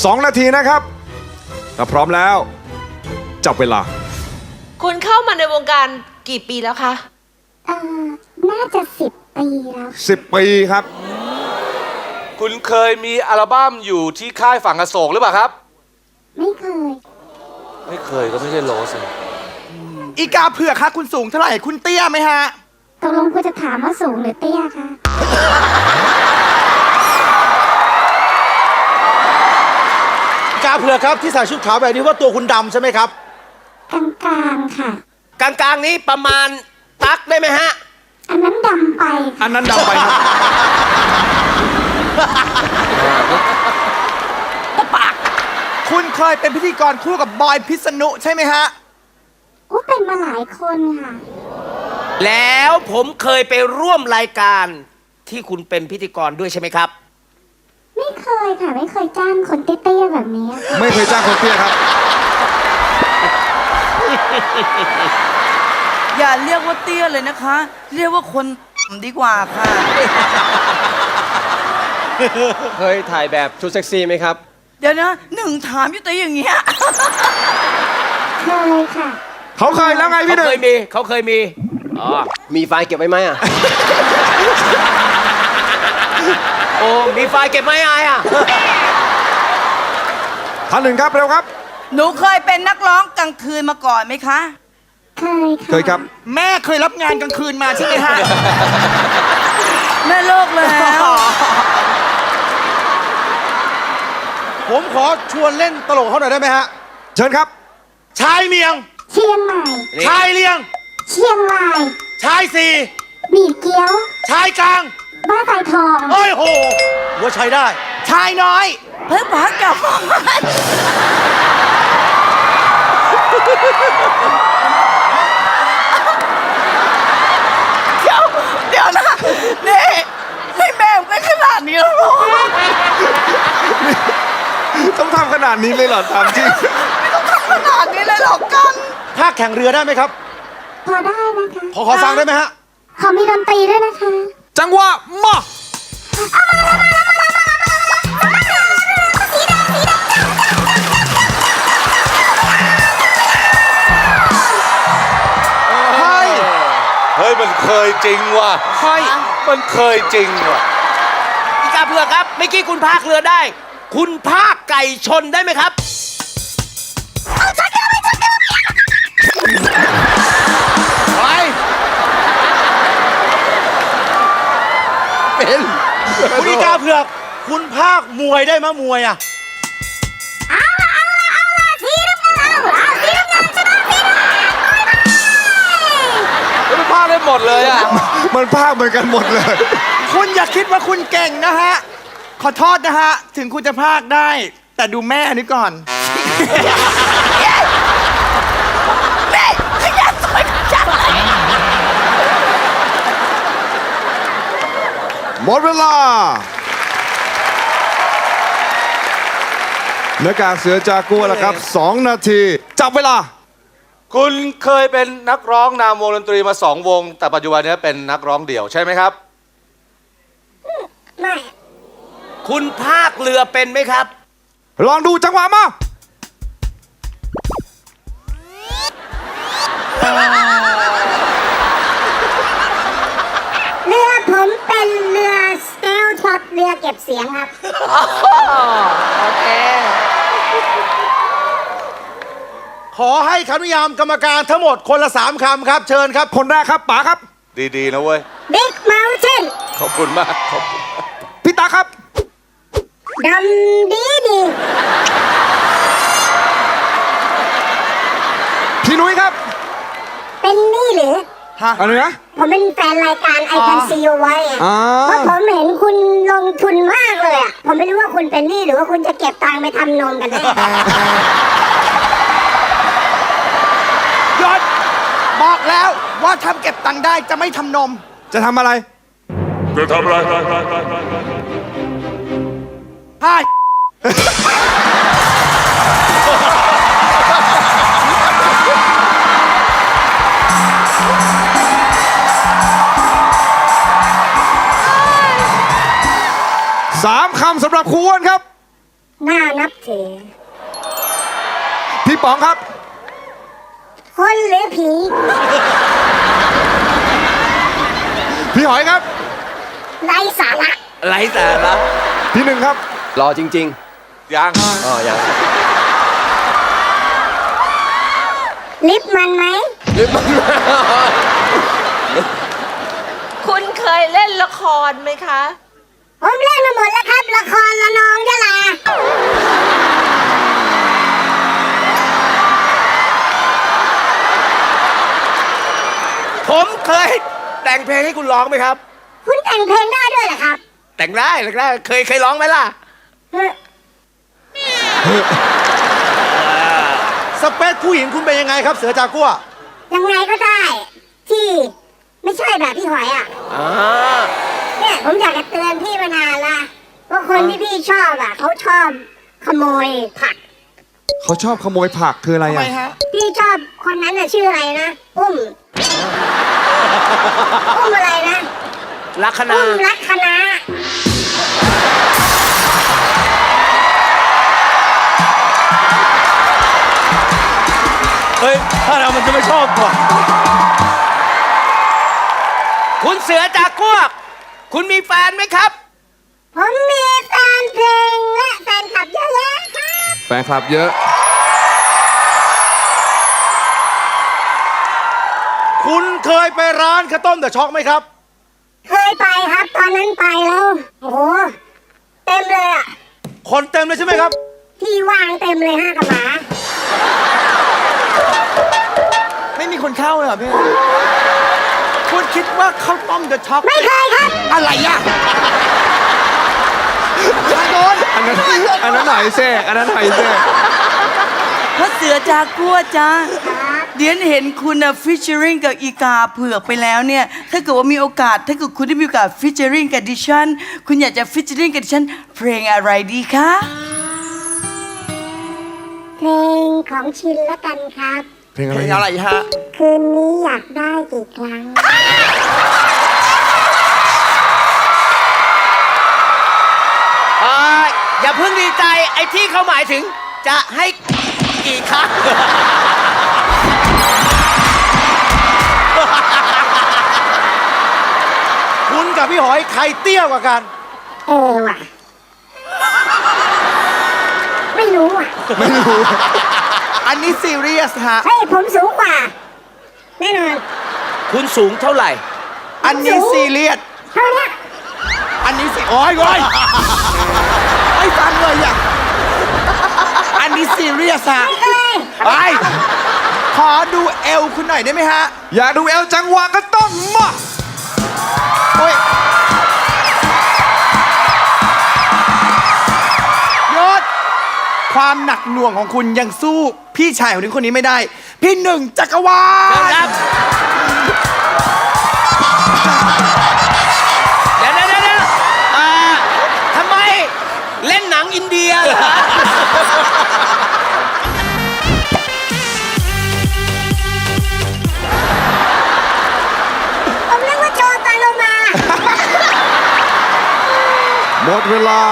2 นาทีนะครับถ้าพร้อมแล้ว จับเวลา คุณเข้ามาในวงการกี่ปีแล้วคะ เอ่อน่าจะสิบปีแล้ว 10 ปีครับ คุณเคยมีอัลบั้มอยู่ที่ค่ายฝั่งอโศกหรือเปล่าครับ ไม่เคย ไม่เคยก็ไม่ใช่โรสเลยอีกาเผือกคะคุณสูงเท่าไหร่คุณเตี้ยไหมฮะ ตกลงคุณจะถามว่าสูงหรือเตี้ยคะาเผือกครับที่ใส่ชุดขาวแบบนี้ว่าตัวคุณดำใช่ไหมครับ กลางๆค่ะ กลางๆนี้ประมาณตักได้ไหมฮะ อันนั้นดำไปค่ะอันนั้นดำไปครับคุณเคยเป็นพิธีกรคู่กับบอยพิษณุใช่ไหมฮะโอ้เป็นมาหลายคนค่ะ แล้วผมเคยไปร่วมรายการที่คุณเป็นพิธีกรด้วยใช่ไหมครับไม่ เคยค่ะ ไม่เคยจ้างคนเตี้ยๆแบบนี้ค่ะไม่เคยจ้างคนเตี้ยครับ อย่าเรียกว่าเตี้ยเลยนะคะ เรียกว่าคนดีกว่าค่ะ เคยถ่ายแบบชุดเซ็กซี่ไหมครับ เดี๋ยวนะหนึ่งถามอยู่แต่อย่างเงี้ย เคยค่ะ เขาเคยแล้วไงเขาพี่หนึ่เคงยมีเขาเคยมี อ๋อ มีไฟล์เก็บไว้ไหมอะ โอ้มีไฟล์เก็บไม่อายอะท่านหนึ่งครับเร็วครับ หนูเคยเป็นนักร้องกลางคืนมาก่อนไหมคะ เคยค่ะเคยครับ แม่เคยรับงานกลางคืนมาใช่ไหมฮะแม่เลิกแล้วผมขอชวนเล่นตลกเขาหน่อยได้ไหมฮะ เชิญครับ ชายเมียง เชียงใหม่ ชายเลียง เชียงราย ชายสี่บีบเกี๊ยว ชายกลาง บ้าไก่ทองเฮ้ยโหว่าใช้ได้ ชายน้อย เพิ่งพักกลับมาเดี๋ยวเดี๋ยวนะนี่นี่แม่ไม่ขนาดนี้แล้วเหรอต้องทำขนาดนี้เลยเหรอถามจริงขนาดนี้เลยเหรอกันภาคแข่งเรือได้ไหมครับ พอได้นะคะ ขอขอฟังได้ไหมฮะ ขอมีดนตรีด้วยนะคะ จังหวะมาเฮ้ยเฮ้ยมันเคยจริงว่ะ เฮ้ยมันเคยจริงว่ะ อีกาเผือกครับเมื่อกี้คุณพากเรือได้ คุณพากไก่ชนได้ไหมครับ เป็นคุณอีกาเผือก คุณภาคมวยได้มะมวยอะมันพากได้หมดเลยอะ มันภาคเหมือนกันหมดเลย คุณอย่าคิดว่าคุณเก่งนะฮะ ขอโทษนะฮะ ถึงคุณจะพากได้ แต่ดูแม่นี่ก่อน หมดเวลาหน้ากากเสือจากัวแล้วครับ 2 นาที จับเวลา คุณเคยเป็นนักร้องนำวงดนตรีมาสองวง แต่ปัจจุบันเนี้เป็นนักร้องเดี่ยวใช่ไหมครับ ไม่ คุณพากเรือเป็นไหมครับ ลองดูจังหวะมา เรือผมเป็นเรือสเตลช็อตเรือเก็บเสียงครับขอให้คำนิยามกรรมการทั้งหมดคนละสามคำครับ เชิญครับ คนแรกครับป๋าครับ ดีๆนะเว้ย บิ๊กเม t เ n นขอบคุณมากขอบคุณพี่ตาครับ ดำดีดีพี่นุ้ยครับ เป็นนี่หรือ อะไรนะ ผมเป็นแฟนรายการ I Can See You ไว้อะอ่า เพราะผมเห็นคุณลงทุนมากเลยอะผมไม่รู้ว่าคุณเป็นหนี้หรือว่าคุณจะเก็บตังค์ไปทำนมกันแน่ ยศบอกแล้วว่าทำเก็บตังค์ได้จะไม่ทำนม จะทำอะไรใช่ามคำสำหรับครูอ้วนครับ น่านับถือ พี่ป๋องครับ คนหรือผี พี่หอยครับ ไร้สาระ ไรแต่ละพี่หนึ่งครับ รอจริง ยังๆอ๋อยังลิฟต์มันไหม คุณเคยเล่นละครไหมคะ ผมเล่นมาหมดแล้วครับ ละครละนองยะลาผมเคยแต่งเพลงให้คุณร้องไหมครับ คุณแต่งเพลงได้ด้วยเหรอครับ แต่งได้แต่งได้เคยเคยร้องไหมล่ะ เฮ้ยสเปคผู้หญิงคุณเป็นยังไงครับ เสือจากัวยังไงก็ได้ ที่ไม่ใช่แบบพี่หอยอะ อ่า เนี่ยผมอยากจะเตือนพี่มานานละ ว่าคนที่พี่ชอบอะเขาชอบขโมยผัก เขาชอบขโมยผักคืออะไรทำไมอะ ฮะ พี่ชอบคนนั้นน่ะชื่ออะไรนะอุ้มอุ้มอะไรนะลัคนาอุ้มลักคณะเฮ้ย ถ้าเรามันจะไม่ชอบก่อนคุณเสือจากกวก คุณมีแฟนไหมครับ ผมมีแฟนเพลงและแฟนคลับเยอะแยะครับ แฟนคลับเยอะ คุณเคยไปร้านข้าวต้มเดอะช็อกไหมครับ เคยไปครับตอนนั้นไปแล้วโอ้โหเต็มเลยอะคนเต็มเลยใช่ไหมครับ ที่ว่างเต็มเลยห้ากับหมาไม่มีคนเข้าเลยเหรอพี่คุณคิดว่าข้าวต้มเดอะช็อกไม่เคยครับ อะไรอะทางโน้น อันนั้นอันนั้นหอยแทรกอันนั้นหอยแทรกพระเสือจากกัวจ้าเดียนเห็นคุณอะฟิชเชอริงกับอีกาเผือกไปแล้วเนี่ย ถ้าเกิดว่ามีโอกาส ถ้าเกิดคุณได้มีโอกาสฟิชเชอริงกับดิฉัน คุณอยากจะฟิชเชอริงกับดิฉัน เพลงอะไรดีคะ เพลงของชินละกันครับ เพลงอะเพไรลงอะไรฮะ คืนนี้อยากได้กี่ครั้ง อย่าเพิ่งดีใจไอ้ที่เขาหมายถึงจะให้กี่ครั้ง คุณกับพี่หอยใครเตี้ยกว่ากัน เออว่ะ ไม่รู้อะอันนี้ซีเรียสฮะเฮ้ยผมสูงกว่าแน่นอนคุณสูงเท่าไหร่ อันนี้ซีเรียสเท่าเนี้ย อันนี้สิโอ้ยโอ้ย ไม่ฟังเลยอะ อันนี้ซีเรียสฮะเอ้ยไป ขอดูเอวคุณหน่อยได้ไหมฮะ อยากดูเอลจังหวะก็ต้องมาโอ้ยยศความหนักหน่วงของคุณยังสู้พี่ชายของคนนี้ไม่ได้ พี่หนึ่งจักรวาล ครับ อินเดียเหรอผมนึกว่าโชว์ตาโลมา หมดเวลา